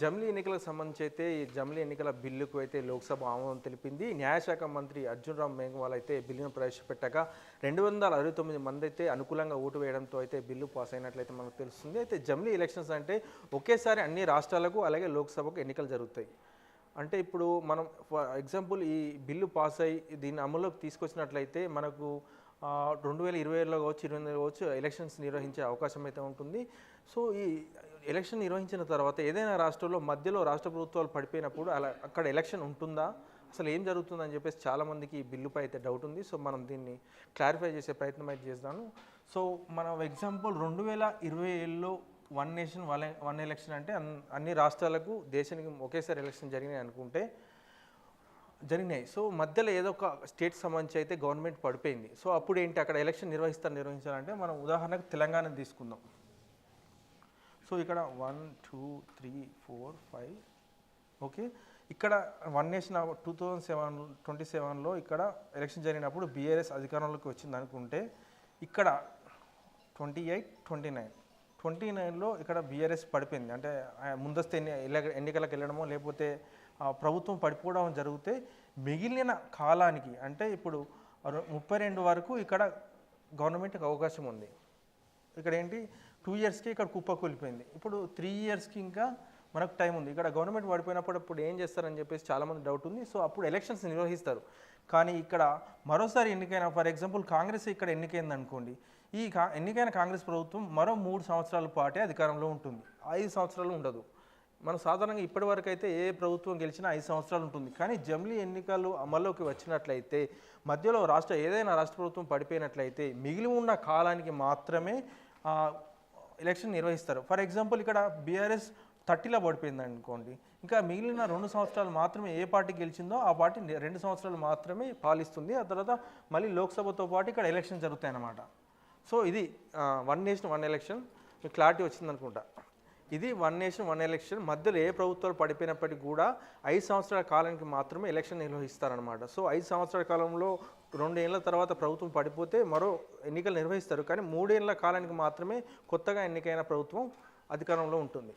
జమిలీ ఎన్నికలకు సంబంధించి అయితే ఈ జమిలీ ఎన్నికల బిల్లుకు అయితే లోక్సభ ఆమోదం తెలిపింది. న్యాయశాఖ మంత్రి అర్జున్ రామ్ మేఘవాల్ అయితే బిల్లును ప్రవేశపెట్టగా రెండు వందల అరవై తొమ్మిది మంది అయితే అనుకూలంగా ఓటు వేయడంతో అయితే బిల్లు పాస్ అయినట్లయితే మనకు తెలుస్తుంది. అయితే జమిలీ ఎలక్షన్స్ అంటే ఒకేసారి అన్ని రాష్ట్రాలకు అలాగే లోక్సభకు ఎన్నికలు జరుగుతాయి. అంటే ఇప్పుడు మనం ఫర్ ఎగ్జాంపుల్ ఈ బిల్లు పాస్ అయ్యి దీన్ని అమల్లోకి తీసుకొచ్చినట్లయితే మనకు రెండు వేల ఇరవైలో కావచ్చు ఇరవై ఎనిమిదిలో కావచ్చు ఎలక్షన్స్ నిర్వహించే అవకాశం అయితే ఉంటుంది. సో ఈ ఎలక్షన్ నిర్వహించిన తర్వాత ఏదైనా రాష్ట్రంలో మధ్యలో రాష్ట్ర ప్రభుత్వాలు పడిపోయినప్పుడు అలా అక్కడ ఎలక్షన్ ఉంటుందా? అసలు ఏం జరుగుతుందని చెప్పేసి చాలామందికి ఈ బిల్లుపై అయితే డౌట్ ఉంది. సో మనం దీన్ని క్లారిఫై చేసే ప్రయత్నం అయితే చేస్తాను సో మనం ఎగ్జాంపుల్ రెండు వేల ఇరవై ఏళ్ళలో one nation one one election అంటే అన్- అన్ని రాష్ట్రాలకు దేశానికి ఒకేసారి ఎలక్షన్ జరిగినాయి అనుకుంటే జరిగినాయి. సో మధ్యలో ఏదో ఒక స్టేట్ సంబంధించి అయితే గవర్నమెంట్ పడిపోయింది. సో అప్పుడు ఏంటి అక్కడ ఎలక్షన్ నిర్వహిస్తారు నిర్వహించాలంటే మనం ఉదాహరణకు తెలంగాణ తీసుకుందాం. సో ఇక్కడ one two three four five okay. ఇక్కడ one nation two thousand seven twenty సెవెన్లో ఇక్కడ ఎలక్షన్ జరిగినప్పుడు బీఆర్ఎస్ అధికారంలోకి వచ్చింది అనుకుంటే ఇక్కడ twenty eight twenty nine. Twenty నైన్లో ఇక్కడ బీఆర్ఎస్ పడిపోయింది. అంటే ముందస్తు ఎన్ని ఎన్నికలకు వెళ్ళడమో లేకపోతే ప్రభుత్వం పడిపోవడం జరిగితే మిగిలిన కాలానికి అంటే ఇప్పుడు ముప్పై రెండు వరకు ఇక్కడ గవర్నమెంట్కి అవకాశం ఉంది. ఇక్కడ ఏంటి టూ ఇయర్స్కి ఇక్కడ కుప్ప కూలిపోయింది. ఇప్పుడు త్రీ ఇయర్స్కి ఇంకా మనకు టైం ఉంది. ఇక్కడ గవర్నమెంట్ పడిపోయినప్పుడు అప్పుడు ఏం చేస్తారని చెప్పేసి చాలామంది డౌట్ ఉంది. సో అప్పుడు ఎలక్షన్స్ నిర్వహిస్తారు. కానీ ఇక్కడ మరోసారి ఎన్నికైన ఫర్ ఎగ్జాంపుల్ కాంగ్రెస్ ఇక్కడ ఎన్నికైంది అనుకోండి ఈ కా ఎన్నికైన కాంగ్రెస్ ప్రభుత్వం మరో మూడు సంవత్సరాల పాటే అధికారంలో ఉంటుంది. ఐదు సంవత్సరాలు ఉండదు. మనం సాధారణంగా ఇప్పటివరకైతే అయితే ఏ ప్రభుత్వం గెలిచినా ఐదు సంవత్సరాలు ఉంటుంది. కానీ జమిలీ ఎన్నికలు అమల్లోకి వచ్చినట్లయితే మధ్యలో రాష్ట్ర ఏదైనా రాష్ట్ర ప్రభుత్వం పడిపోయినట్లయితే మిగిలి ఉన్న కాలానికి మాత్రమే ఎలక్షన్ నిర్వహిస్తారు. ఫర్ ఎగ్జాంపుల్ ఇక్కడ బీఆర్ఎస్ థర్టీలో పడిపోయింది అనుకోండి ఇంకా మిగిలిన రెండు సంవత్సరాలు మాత్రమే ఏ పార్టీ గెలిచిందో ఆ పార్టీ రెండు సంవత్సరాలు మాత్రమే పాలిస్తుంది. ఆ తర్వాత మళ్ళీ లోక్సభతో పాటు ఇక్కడ ఎలక్షన్ జరుగుతాయి అన్నమాట సో ఇది one nation one election clarity వచ్చింది అనుకుంటా ఇది వన్ నేషన్ వన్ ఎలక్షన్. మధ్యలో ఏ ప్రభుత్వాలు పడిపోయినప్పటికీ కూడా ఐదు సంవత్సరాల కాలానికి మాత్రమే ఎలక్షన్ నిర్వహిస్తారనమాట సో ఐదు సంవత్సరాల కాలంలో రెండేళ్ళ తర్వాత ప్రభుత్వం పడిపోతే మరో ఎన్నికలు నిర్వహిస్తారు. కానీ మూడేళ్ళ కాలానికి మాత్రమే కొత్తగా ఎన్నికైన ప్రభుత్వం అధికారంలో ఉంటుంది.